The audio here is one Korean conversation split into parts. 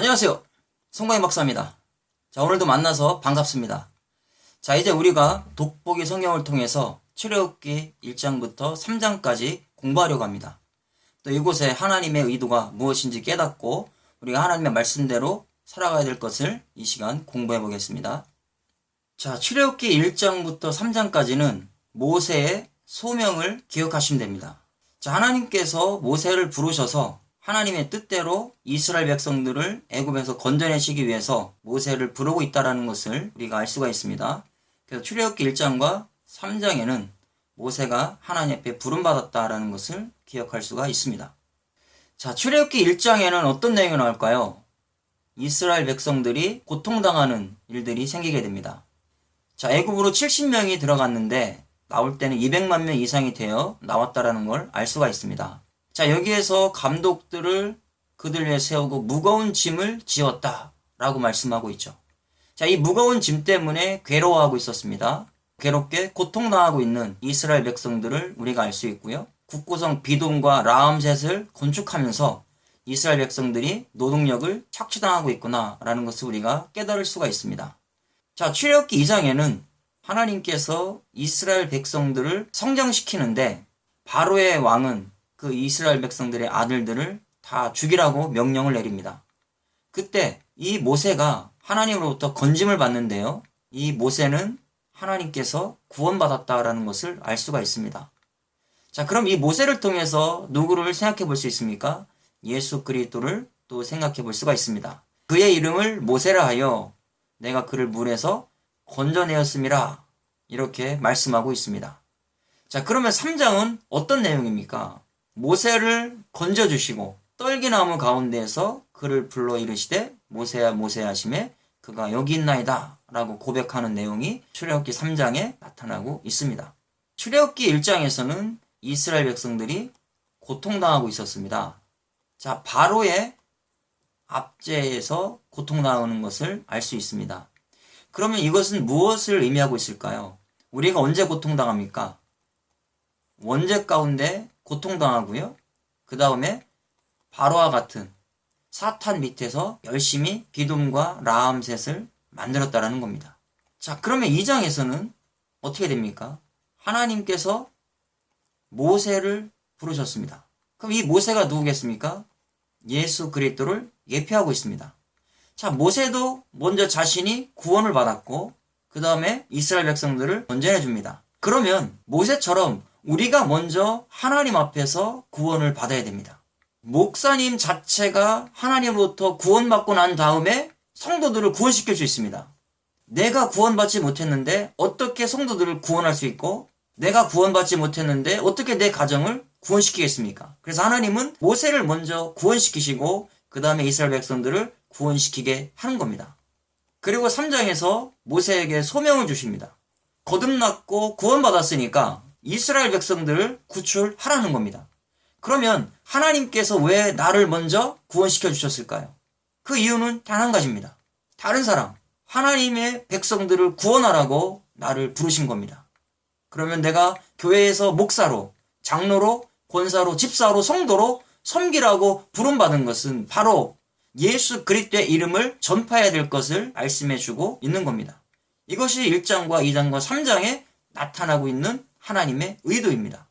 안녕하세요. 송광희 박사입니다. 자, 오늘도 만나서 반갑습니다. 자, 이제 우리가 독보기 성경을 통해서 출애굽기 1장부터 3장까지 공부하려고 합니다. 또 이곳에 하나님의 의도가 무엇인지 깨닫고 우리가 하나님의 말씀대로 살아가야 될 것을 이 시간 공부해 보겠습니다. 자, 출애굽기 1장부터 3장까지는 모세의 소명을 기억하시면 됩니다. 자, 하나님께서 모세를 부르셔서 하나님의 뜻대로 이스라엘 백성들을 애굽에서 건져내시기 위해서 모세를 부르고 있다라는 것을 우리가 알 수가 있습니다. 그래서 출애굽기 1장과 3장에는 모세가 하나님 앞에 부름 받았다라는 것을 기억할 수가 있습니다. 자, 출애굽기 1장에는 어떤 내용이 나올까요? 이스라엘 백성들이 고통당하는 일들이 생기게 됩니다. 자, 애굽으로 70명이 들어갔는데 나올 때는 200만 명 이상이 되어 나왔다라는 걸 알 수가 있습니다. 자, 여기에서 감독들을 그들 위해 세우고 무거운 짐을 지었다. 라고 말씀하고 있죠. 자, 이 무거운 짐 때문에 괴로워하고 있었습니다. 괴롭게 고통당하고 있는 이스라엘 백성들을 우리가 알 수 있고요. 국고성 비돔과 라암셋을 건축하면서 이스라엘 백성들이 노동력을 착취당하고 있구나라는 것을 우리가 깨달을 수가 있습니다. 자, 출애굽기 2장에는 하나님께서 이스라엘 백성들을 성장시키는데 바로의 왕은 그 이스라엘 백성들의 아들들을 다 죽이라고 명령을 내립니다. 그때 이 모세가 하나님으로부터 건짐을 받는데요. 이 모세는 하나님께서 구원받았다라는 것을 알 수가 있습니다. 자, 그럼 이 모세를 통해서 누구를 생각해 볼 수 있습니까? 예수 그리스도를 또 생각해 볼 수가 있습니다. 그의 이름을 모세라 하여 내가 그를 물에서 건져내었음이라 이렇게 말씀하고 있습니다. 자, 그러면 3장은 어떤 내용입니까? 모세를 건져주시고 떨기나무 가운데에서 그를 불러 이르시되 모세야 모세야 하심에 그가 여기 있나이다 라고 고백하는 내용이 출애굽기 3장에 나타나고 있습니다. 출애굽기 1장에서는 이스라엘 백성들이 고통당하고 있었습니다. 자, 바로의 압제에서 고통당하는 것을 알 수 있습니다. 그러면 이것은 무엇을 의미하고 있을까요? 우리가 언제 고통당합니까? 원죄 가운데 고통당하고요. 그 다음에 바로와 같은 사탄 밑에서 열심히 비돔과 라암셋을 만들었다라는 겁니다. 자, 그러면 이 장에서는 어떻게 됩니까? 하나님께서 모세를 부르셨습니다. 그럼 이 모세가 누구겠습니까? 예수 그리스도를 예표하고 있습니다. 자, 모세도 먼저 자신이 구원을 받았고 그 다음에 이스라엘 백성들을 건전해 줍니다. 그러면 모세처럼 우리가 먼저 하나님 앞에서 구원을 받아야 됩니다. 목사님 자체가 하나님으로부터 구원받고 난 다음에 성도들을 구원시킬 수 있습니다. 내가 구원받지 못했는데 어떻게 성도들을 구원할 수 있고 내가 구원받지 못했는데 어떻게 내 가정을 구원시키겠습니까? 그래서 하나님은 모세를 먼저 구원시키시고 그 다음에 이스라엘 백성들을 구원시키게 하는 겁니다. 그리고 3장에서 모세에게 소명을 주십니다. 거듭났고 구원받았으니까 이스라엘 백성들을 구출하라는 겁니다. 그러면 하나님께서 왜 나를 먼저 구원시켜 주셨을까요? 그 이유는 단 한 가지입니다. 다른 사람, 하나님의 백성들을 구원하라고 나를 부르신 겁니다. 그러면 내가 교회에서 목사로, 장로로, 권사로, 집사로, 성도로 섬기라고 부름받은 것은 바로 예수 그리스도의 이름을 전파해야 될 것을 말씀해 주고 있는 겁니다. 이것이 1장과 2장과 3장에 나타나고 있는 하나님의 의도입니다.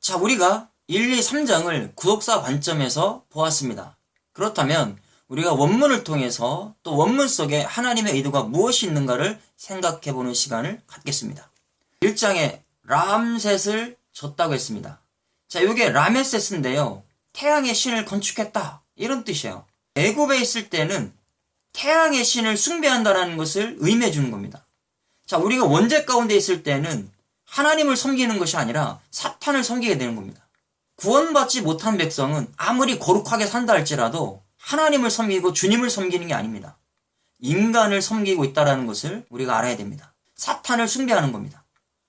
자, 우리가 1, 2, 3장을 구독사 관점에서 보았습니다. 그렇다면 우리가 원문을 통해서 또 원문 속에 하나님의 의도가 무엇이 있는가를 생각해 보는 시간을 갖겠습니다. 1장에 람셋을 줬다고 했습니다. 자, 이게 라메세스인데요. 태양의 신을 건축했다. 이런 뜻이에요. 애굽에 있을 때는 태양의 신을 숭배한다는 것을 의미해 주는 겁니다. 자, 우리가 원죄 가운데 있을 때는 하나님을 섬기는 것이 아니라 사탄을 섬기게 되는 겁니다. 구원받지 못한 백성은 아무리 거룩하게 산다 할지라도 하나님을 섬기고 주님을 섬기는 게 아닙니다. 인간을 섬기고 있다는 것을 우리가 알아야 됩니다. 사탄을 숭배하는 겁니다.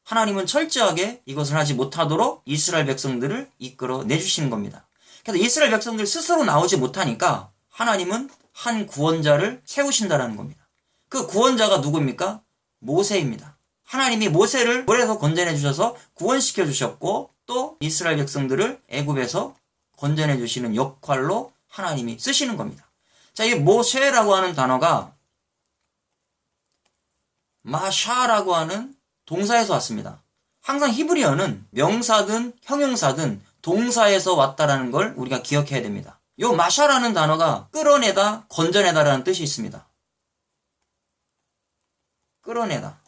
하나님은 철저하게 이것을 하지 못하도록 이스라엘 백성들을 이끌어 내주시는 겁니다. 그래서 이스라엘 백성들 스스로 나오지 못하니까 하나님은 한 구원자를 세우신다라는 겁니다. 그 구원자가 누구입니까? 모세입니다. 하나님이 모세를 물에서 건져내 주셔서 구원시켜 주셨고 또 이스라엘 백성들을 애굽에서 건져내 주시는 역할로 하나님이 쓰시는 겁니다. 자, 이 모세라고 하는 단어가 마샤라고 하는 동사에서 왔습니다. 항상 히브리어는 명사든 형용사든 동사에서 왔다라는 걸 우리가 기억해야 됩니다. 요 마샤라는 단어가 끌어내다, 건져내다라는 뜻이 있습니다. 끌어내다.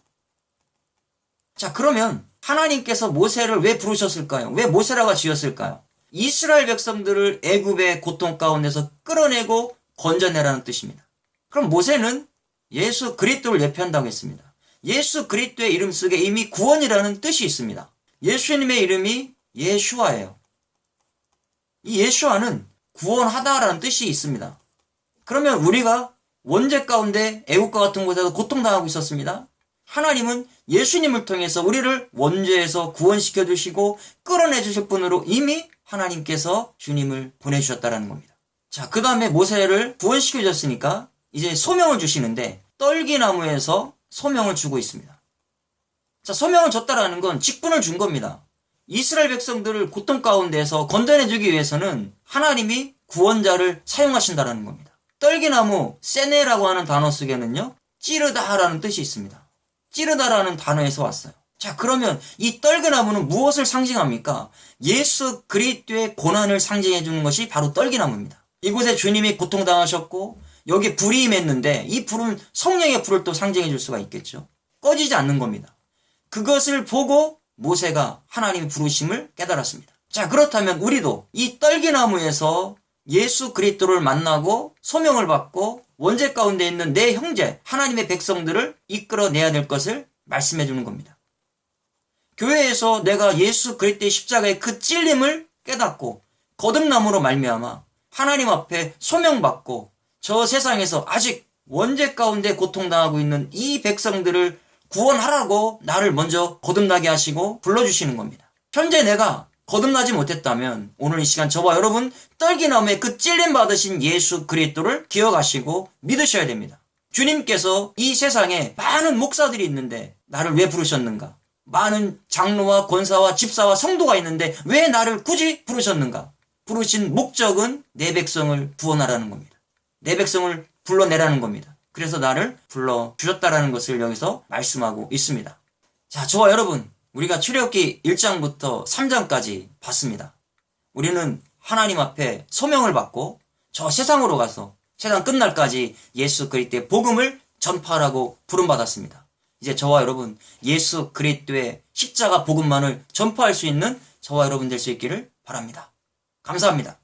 자, 그러면 하나님께서 모세를 왜 부르셨을까요? 왜 모세라고 지었을까요? 이스라엘 백성들을 애굽의 고통 가운데서 끌어내고 건져내라는 뜻입니다. 그럼 모세는 예수 그리스도를 예표한다고 했습니다. 예수 그리스도의 이름 속에 이미 구원이라는 뜻이 있습니다. 예수님의 이름이 예슈아예요. 이 예슈아는 구원하다라는 뜻이 있습니다. 그러면 우리가 원죄 가운데 애국과 같은 곳에서 고통당하고 있었습니다. 하나님은 예수님을 통해서 우리를 원죄에서 구원시켜 주시고 끌어내 주실 분으로 이미 하나님께서 주님을 보내주셨다라는 겁니다. 자, 그 다음에 모세를 구원시켜 줬으니까 이제 소명을 주시는데 떨기나무에서 소명을 주고 있습니다. 자, 소명을 줬다라는 건 직분을 준 겁니다. 이스라엘 백성들을 고통 가운데서 건져내 주기 위해서는 하나님이 구원자를 사용하신다라는 겁니다. 떨기나무 세네라고 하는 단어 속에는요. 찌르다라는 뜻이 있습니다. 찌르다라는 단어에서 왔어요. 자, 그러면 이 떨기나무는 무엇을 상징합니까? 예수 그리스도의 고난을 상징해 주는 것이 바로 떨기나무입니다. 이곳에 주님이 고통당하셨고 여기 불이 임했는데 이 불은 성령의 불을 또 상징해 줄 수가 있겠죠. 꺼지지 않는 겁니다. 그것을 보고 모세가 하나님의 부르심을 깨달았습니다. 자, 그렇다면 우리도 이 떨기나무에서 예수 그리스도를 만나고 소명을 받고 원죄 가운데 있는 내 형제 하나님의 백성들을 이끌어내야 될 것을 말씀해 주는 겁니다. 교회에서 내가 예수 그리스도의 십자가의 그 찔림을 깨닫고 거듭남으로 말미암아 하나님 앞에 소명받고 저 세상에서 아직 원죄 가운데 고통당하고 있는 이 백성들을 구원하라고 나를 먼저 거듭나게 하시고 불러주시는 겁니다. 현재 내가 거듭나지 못했다면 오늘 이 시간 저와 여러분 떨기나무에 그 찔림 받으신 예수 그리스도를 기억하시고 믿으셔야 됩니다. 주님께서 이 세상에 많은 목사들이 있는데 나를 왜 부르셨는가? 많은 장로와 권사와 집사와 성도가 있는데 왜 나를 굳이 부르셨는가? 부르신 목적은 내 백성을 구원하라는 겁니다. 내 백성을 불러내라는 겁니다. 그래서 나를 불러 주셨다라는 것을 여기서 말씀하고 있습니다. 자, 저와 여러분, 우리가 출애굽기 1장부터 3장까지 봤습니다. 우리는 하나님 앞에 소명을 받고 저 세상으로 가서 세상 끝날까지 예수 그리스도의 복음을 전파하라고 부름 받았습니다. 이제 저와 여러분 예수 그리스도의 십자가 복음만을 전파할 수 있는 저와 여러분 될 수 있기를 바랍니다. 감사합니다.